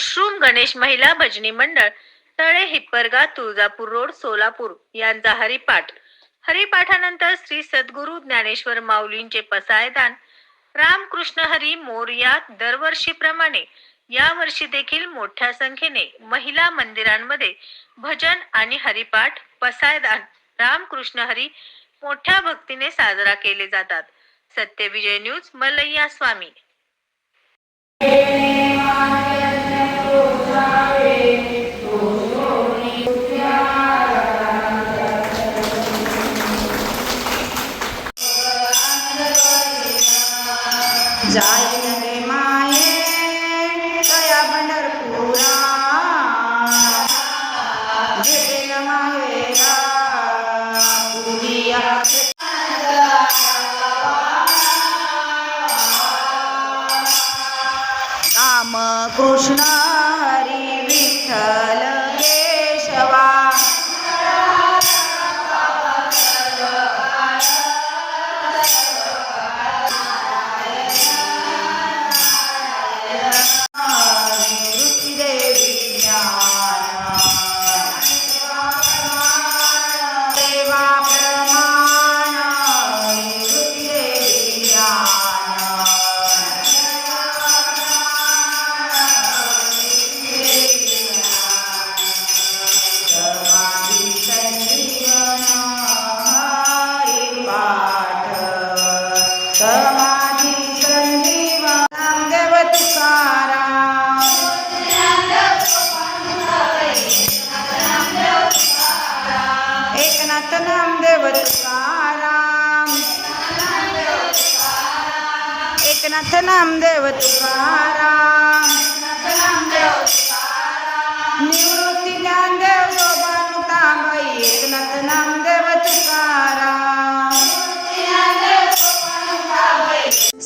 Mushroom Ganesh महिला भजनी मंडळ तळे हिप्परगा तुळजापूर रोड सोलापूर यांचा हरिपाठ. हरिपाठानंतर श्री सद्गुरु ज्ञानेश्वर माऊलींचे पसायदान रामकृष्ण हरी मोरया दरवर्षीप्रमाणे या वर्षी देखील मोठ्या संख्येने महिला मंदिरांमध्ये भजन आणि हरिपाठ पसायदान रामकृष्ण हरी मोठ्या भक्तीने साजरा केले जातात. सत्यविजय न्यूज मलय्या स्वामी. जाईन रे माये तया पंढरपुरा भेटेल माहेरा पुरिया राम कृष्ण हरी विठ्ठल। समाधी संजीवन Namdev Tukaram. Eknath Namdev Tukaram Eknath Namdev Tukaram Nivrutti